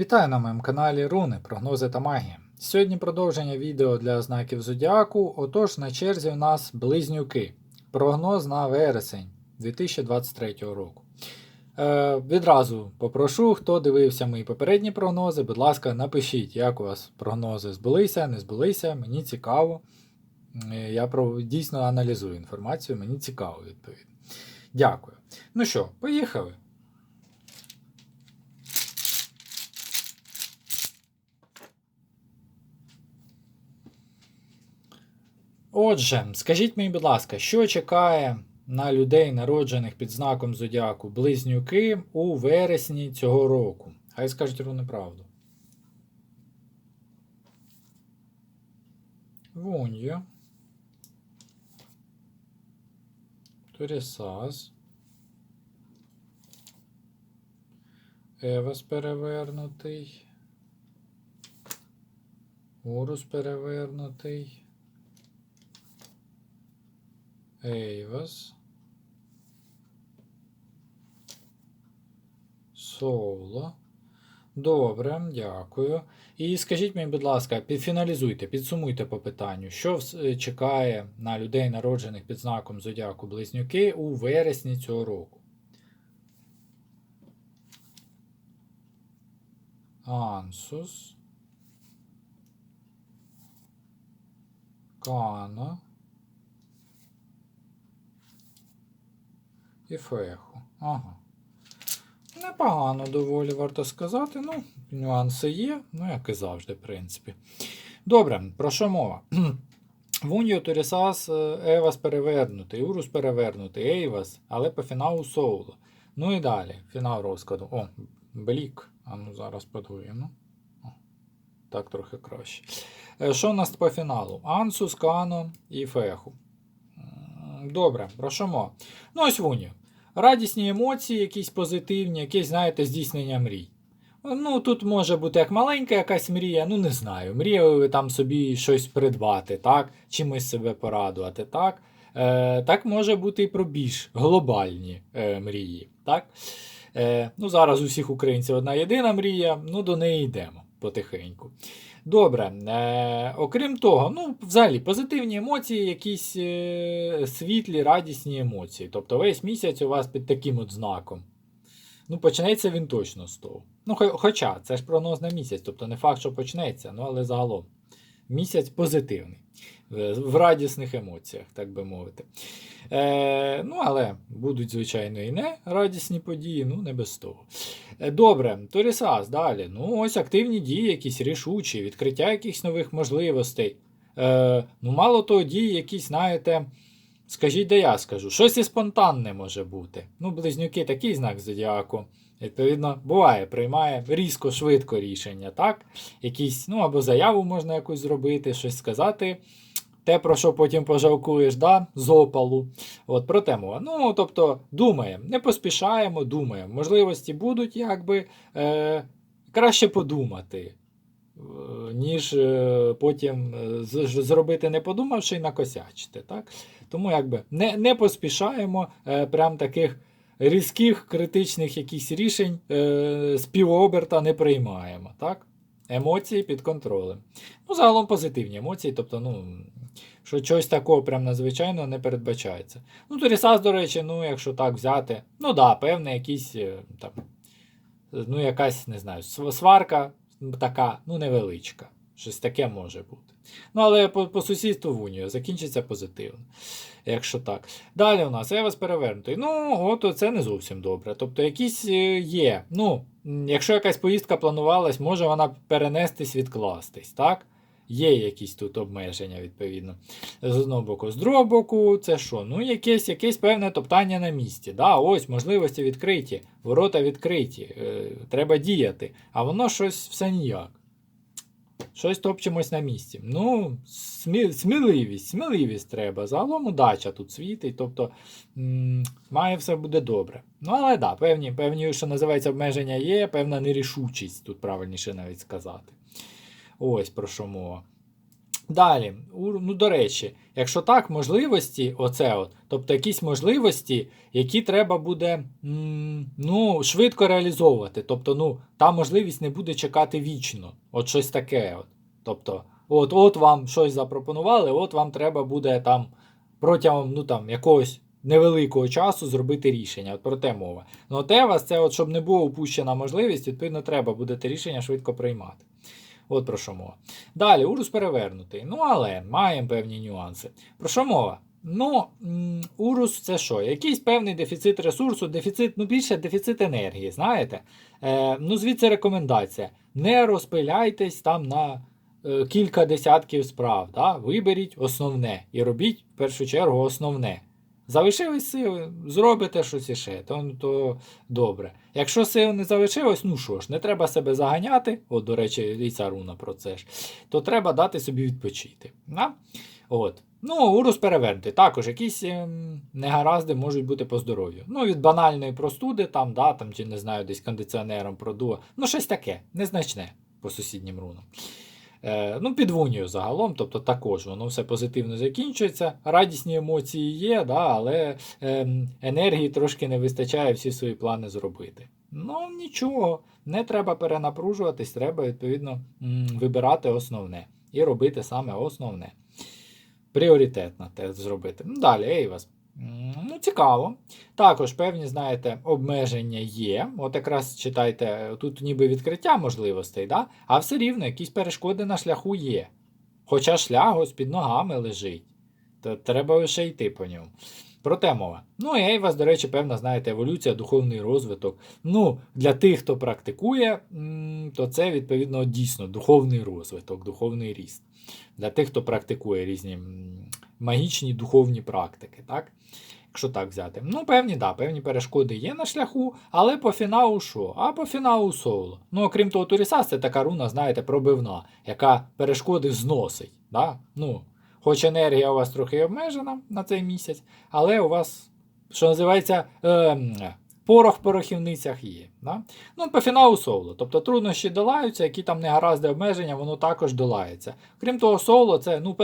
Вітаю на моєму каналі Руни, прогнози та магія. Сьогодні продовження відео для знаків Зодіаку. Отож, на черзі у нас близнюки. Прогноз на вересень 2023 року. Е, відразу попрошу, хто дивився мої попередні прогнози, будь ласка, напишіть, як у вас прогнози збулися, не збулися. Мені цікаво. Е, Я про, дійсно аналізую інформацію, мені цікаво відповідно. Дякую. Ну що, поїхали. Отже, скажіть мені, будь ласка, що чекає на людей, народжених під знаком Зодіаку Близнюки у вересні цього року? Хай скажуть руну правду. Вуньо. Торісас. Евас перевернутий. Урус перевернутий. Ейвас. Соло. Добре, дякую. І скажіть мені, будь ласка, підфіналізуйте, підсумуйте по питанню, що чекає на людей, народжених під знаком Зодіаку Близнюки у вересні цього року. Ансус. Кана. І феху. Ага. Непогано доволі варто сказати. Ну, нюанси є, ну, як і завжди, в принципі. Добре, про що мова? Вуньо Торісас Евас перевернутий, Урус перевернутий, Ейвас, але по фіналу Соуло. Ну і далі, фінал розкладу. О, Блік. А ну зараз подвоїмо. Так трохи краще. Е, Що у нас по фіналу? Ансус, Кано і Феху. Добре, про що мова? Ну, ось Вуньо. Радісні емоції, якісь позитивні, якесь, знаєте, здійснення мрій. Ну, тут може бути як маленька якась мрія, ну не знаю. Мріяли ви там собі щось придбати, так? Чимось себе порадувати, так? Е, так може бути і про більш глобальні е, мрії. так? Е, ну, зараз у всіх українців одна єдина мрія, ну до неї йдемо потихеньку. Добре, е, окрім того, ну, взагалі, позитивні емоції, якісь е, світлі, радісні емоції. Тобто весь місяць у вас під таким от знаком. Ну, почнеться він точно з того. Ну, хоча, це ж прогноз на місяць, тобто не факт, що почнеться, ну але загалом. Місяць позитивний, в в радісних емоціях, так би мовити. Е, ну, але будуть, звичайно, і не радісні події, ну не без того. Е, Добре, Торісас, далі. Ну, ось активні дії, якісь рішучі, відкриття якихось нових можливостей. Е, ну, мало того, дії, якісь, знаєте, скажіть, де я скажу, щось і спонтанне може бути. Ну, близнюки такий знак зодіаку. Відповідно, буває, приймає різко, швидко рішення, так? Якісь, ну, або заяву можна якусь зробити, щось сказати. Те, про що потім пожалкуєш, да? з опалу. От, про те мова. Ну, тобто, думаємо, не поспішаємо, думаємо. Можливості будуть, якби е, краще подумати, е, ніж е, потім е, зробити не подумавши і накосячити. Так? Тому якби не, не поспішаємо е, прям таких різких критичних якісь рішень е, з півоберта не приймаємо. Так? Емоції під контролем. Ну, загалом позитивні емоції, тобто, ну, що чогось такого прям надзвичайно не передбачається. Ну, Торісас, до речі, ну, якщо так взяти, ну да, певне, якісь е, там, ну, якась, не знаю, сварка така, ну, невеличка. Щось таке може бути. Ну, але по, по сусідству в Унію закінчиться позитивно, якщо так. Далі у нас Евас перевернутий. Ну, от це не зовсім добре. Тобто, якісь е, є. Ну, якщо якась поїздка планувалась, може вона перенестись, відкластись, так? Є якісь тут обмеження, відповідно. З одного боку. З другого боку, це що? Ну, якесь, якесь певне топтання на місці. Да, ось можливості відкриті, ворота відкриті, е, треба діяти. А воно щось все ніяк. Щось топчемось на місці. Ну, смі- сміливість, сміливість треба. Загалом удача тут світить, тобто м- має все буде добре. Ну, але да, певні, певні, що називається, обмеження є, певна нерішучість, тут правильніше навіть сказати. Ось про що мова. Далі, ну до речі, якщо так, можливості, оце от, тобто якісь можливості, які треба буде ну, швидко реалізовувати. Тобто, ну, та можливість не буде чекати вічно. От щось таке. От. Тобто, от, от вам щось запропонували, от вам треба буде там протягом ну, там, якогось невеликого часу зробити рішення. От про те мова. Ну, те вас це, от, щоб не була упущена можливість, відповідно, треба буде те рішення швидко приймати. От про що мова. Далі, урус перевернутий. Ну, але маємо певні нюанси. Про що мова? Ну, урус це що? Якийсь певний дефіцит ресурсу, дефіцит, ну більше дефіцит енергії, знаєте? Е, ну, звідси рекомендація. Не розпиляйтесь там на е, кілька десятків справ. Да? Виберіть основне і робіть в першу чергу основне. Залишились сили, зробите щось іще, то, то добре. Якщо сил не залишилось, ну що ж, не треба себе заганяти, от, до речі, і ця руна про це ж, то треба дати собі відпочити. Да? От. Ну, урус перевернутий. Також якісь ем, негаразди можуть бути по здоров'ю. Ну, від банальної простуди, там, да, там, чи не знаю, десь кондиціонером продуло. Ну, щось таке, незначне по сусіднім рунам. Е, ну, підвунюю загалом, тобто також воно все позитивно закінчується. Радісні емоції є, да, але ем, енергії трошки не вистачає всі свої плани зробити. Ну, нічого, не треба перенапружуватись, треба, відповідно, вибирати основне і робити саме основне. Пріоритетно те зробити. Ну, далі, Ейвас. М, Ну, цікаво. Також певні, знаєте, обмеження є. От якраз читайте, тут ніби відкриття можливостей, да? а все рівно якісь перешкоди на шляху є. Хоча шлях ось під ногами лежить. То треба лише йти по ньому. Проте мова. Ну, і Ейвас, до речі, певна, знаєте, еволюція, духовний розвиток. Ну, для тих, хто практикує, то це, відповідно, дійсно духовний розвиток, духовний ріст. Для тих, хто практикує різні магічні духовні практики, так? Якщо так взяти. Ну, певні, да, певні перешкоди є на шляху, але по фіналу що? А по фіналу соло. Ну, окрім того, Турісас це така руна, знаєте, пробивна, яка перешкоди зносить. Да? Ну, хоч енергія у вас трохи обмежена на цей місяць, але у вас, що називається, ем, порох в порохівницях є. Да? Ну, по фіналу соло. Тобто труднощі долаються, які там негаразди обмеження, воно також долається. Крім того, соло це ну,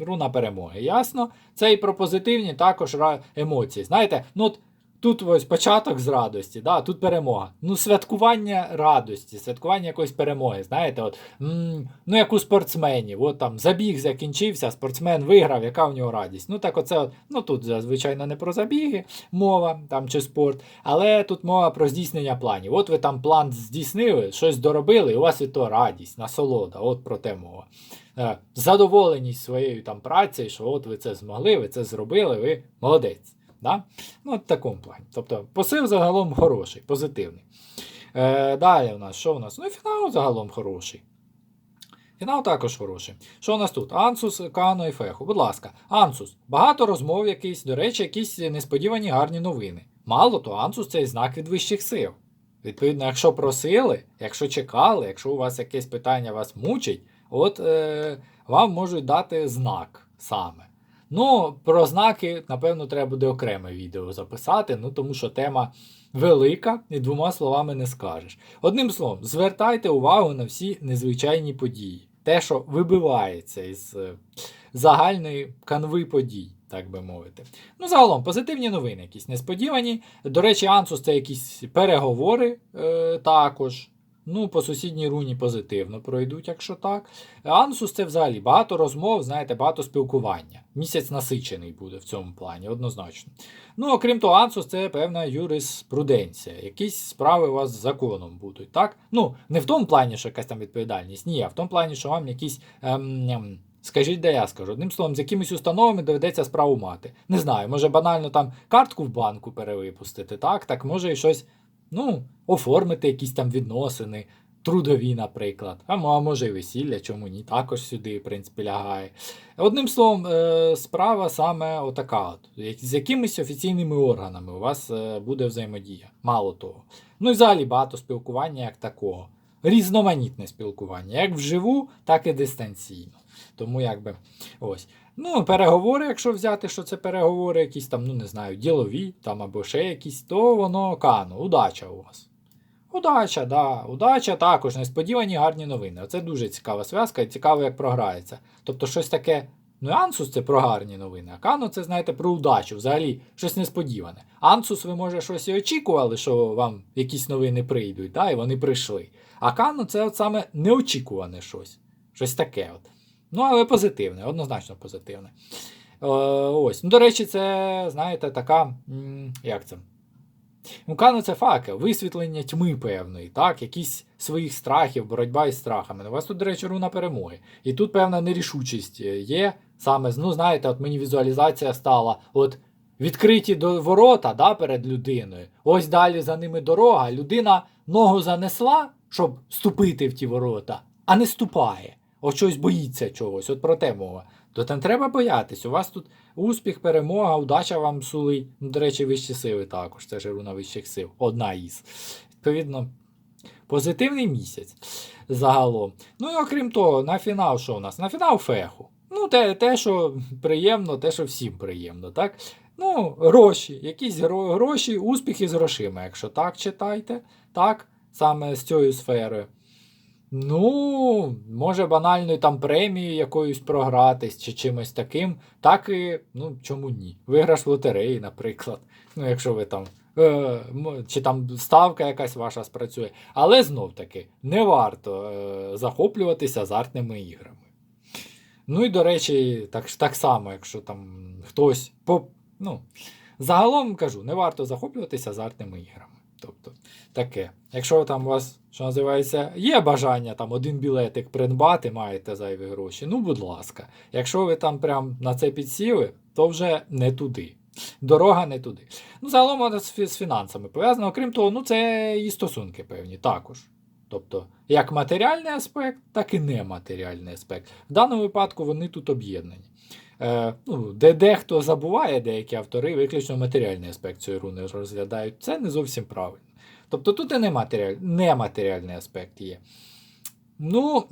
руна перемоги. Ясно? Це і про позитивні також емоції. Знаєте, ну от тут ось початок з радості, да, тут перемога. Ну, святкування радості, святкування якоїсь перемоги. Знаєте, от, м, ну як у спортсменів, от там забіг закінчився, спортсмен виграв, яка в нього радість. Ну так оце, от, ну тут, звичайно, не про забіги мова там чи спорт, але тут мова про здійснення планів. От ви там план здійснили, щось доробили, і у вас від того радість, насолода, от про те мова. Е, Задоволеність своєю там працею, що от ви це змогли, ви це зробили, ви молодець. Да? Ну, от такому плані. Тобто посил загалом хороший, позитивний. Е, далі у нас, що у нас? Ну фінал загалом хороший. Фінал також хороший. Що у нас тут? Ансус, Кано і Феху. Будь ласка, Ансус. Багато розмов якісь, до речі, якісь несподівані гарні новини. Мало то, Ансус це знак від вищих сил. Відповідно, якщо просили, якщо чекали, якщо у вас якесь питання вас мучить, от е, вам можуть дати знак саме. Ну, про знаки, напевно, треба буде окреме відео записати, ну тому що тема велика і двома словами не скажеш. Одним словом, звертайте увагу на всі незвичайні події. Те, що вибивається із е, загальної канви подій, так би мовити. Ну, загалом, позитивні новини, якісь несподівані. До речі, Ансус це якісь переговори е, також. Ну, по сусідній руні позитивно пройдуть, якщо так. Ансус це взагалі багато розмов, знаєте, багато спілкування. Місяць насичений буде в цьому плані, однозначно. Ну, окрім того, Ансус це певна юриспруденція. Якісь справи у вас з законом будуть, так? Ну, не в тому плані, що якась там відповідальність, ні, а в тому плані, що вам якісь. Ем, ем, Скажіть, де я скажу. Одним словом, з якимись установами доведеться справу мати. Не знаю, може банально там картку в банку перевипустити, так? Так може і щось, ну, оформити якісь там відносини, трудові, наприклад. А може і весілля, чому ні, також сюди, в принципі, лягає. Одним словом, е, справа саме отака: от. З якимись офіційними органами у вас е, буде взаємодія. Мало того. Ну і взагалі багато спілкування як такого. Різноманітне спілкування, як вживу, так і дистанційно. Тому якби ось. Ну, переговори, якщо взяти, що це переговори, якісь там, ну не знаю, ділові там або ще якісь, то воно кано, удача у вас. Удача, да. Удача також, несподівані гарні новини. Оце дуже цікава зв'язка і цікаво, як програється. Тобто щось таке. Ну, Ансус це про гарні новини, а Кано це, знаєте, про удачу, взагалі щось несподіване. Ансус, ви, може, щось і очікували, що вам якісь новини прийдуть, да, і вони прийшли. А Кано це от саме неочікуване щось. Щось таке. от. Ну, але позитивне, однозначно позитивне. Е, ось. Ну, до речі, це, знаєте, така. Як це? Ну, Кано це факел, висвітлення тьми певної, так, якісь своїх страхів, боротьба із страхами. У вас тут, до речі, руна перемоги. І тут певна нерішучість е, є. Саме, ну, знаєте, от мені візуалізація стала. От відкриті до ворота да, перед людиною. Ось далі за ними дорога. Людина ногу занесла, щоб ступити в ті ворота, а не ступає. От щось боїться чогось, от про те мова. То там треба боятись. У вас тут успіх, перемога, удача вам сулить. Ну, до речі, вищі сили також. Це ж руна вищих сил. Одна із. Відповідно, позитивний місяць загалом. Ну і окрім того, на фінал що у нас? На фінал феху. Ну, те, те, що приємно, те, що всім приємно, так? Ну, гроші, якісь гро- гроші, успіхи з грошима, якщо так читайте, так, саме з цією сферою. Ну, може банальною там премією якоюсь програтись чи чимось таким, так і, ну, чому ні? Виграш в лотереї, наприклад. Ну, якщо ви там. Е, чи там ставка якась ваша спрацює. Але знов таки, не варто е, захоплюватися азартними іграми. Ну і до речі, так, так само, якщо там хтось по. Ну, загалом кажу, не варто захоплюватися азартними іграми. Тобто, таке. Якщо там у вас, що називається, є бажання там один білетик придбати, маєте зайві гроші, ну, будь ласка. Якщо ви там прям на це підсіли, то вже не туди. Дорога не туди. Ну, загалом вона з, з фінансами пов'язано. Окрім того, ну це і стосунки певні також. Тобто, як матеріальний аспект, так і нематеріальний аспект. В даному випадку вони тут об'єднані. Е, ну, де дехто забуває, деякі автори виключно матеріальний аспект цієї руни розглядають. Це не зовсім правильно. Тобто тут і нематеріаль... нематеріальний аспект є. Ну,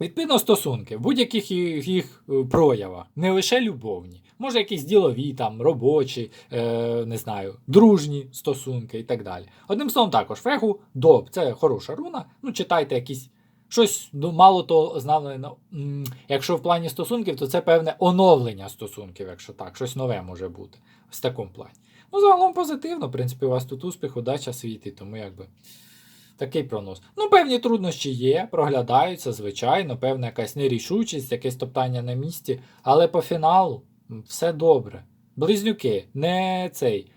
відповідно, стосунки в будь-яких їх, е, проявах, не лише любовні, може якісь ділові, там, робочі, е, не знаю, дружні стосунки і так далі. Одним словом, також фегу, доб, це хороша руна. Ну, читайте якісь щось ну, мало того ознавлено. м, Якщо в плані стосунків, то це певне оновлення стосунків, якщо так, щось нове може бути в такому плані. Ну, загалом позитивно, в принципі, у вас тут успіх, удача світить, тому якби. Такий прогноз. Ну, певні труднощі є, проглядаються, звичайно, певна якась нерішучість, якесь топтання на місці, але по фіналу все добре. Близнюки, не цей.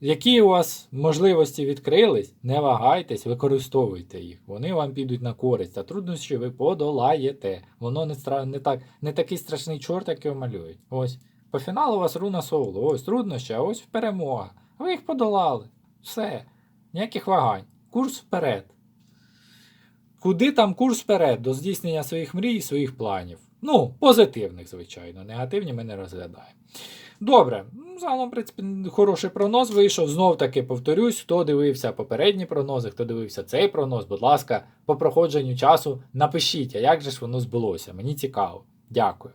Які у вас можливості відкрились, не вагайтесь, використовуйте їх. Вони вам підуть на користь, а труднощі ви подолаєте. Воно не, стра... не, так... не такий страшний чорт, як його малюють. Ось. По фіналу у вас руна соло. Ось труднощі, а ось перемога. Ви їх подолали. Все. Ніяких вагань. Курс вперед. Куди там курс вперед до здійснення своїх мрій і своїх планів? Ну, позитивних, звичайно, негативні ми не розглядаємо. Добре, ну, загалом, в принципі, хороший прогноз вийшов. Знов таки повторюсь, хто дивився попередні прогнози, хто дивився цей прогноз, будь ласка, по проходженню часу напишіть, а як же ж воно збулося. Мені цікаво. Дякую.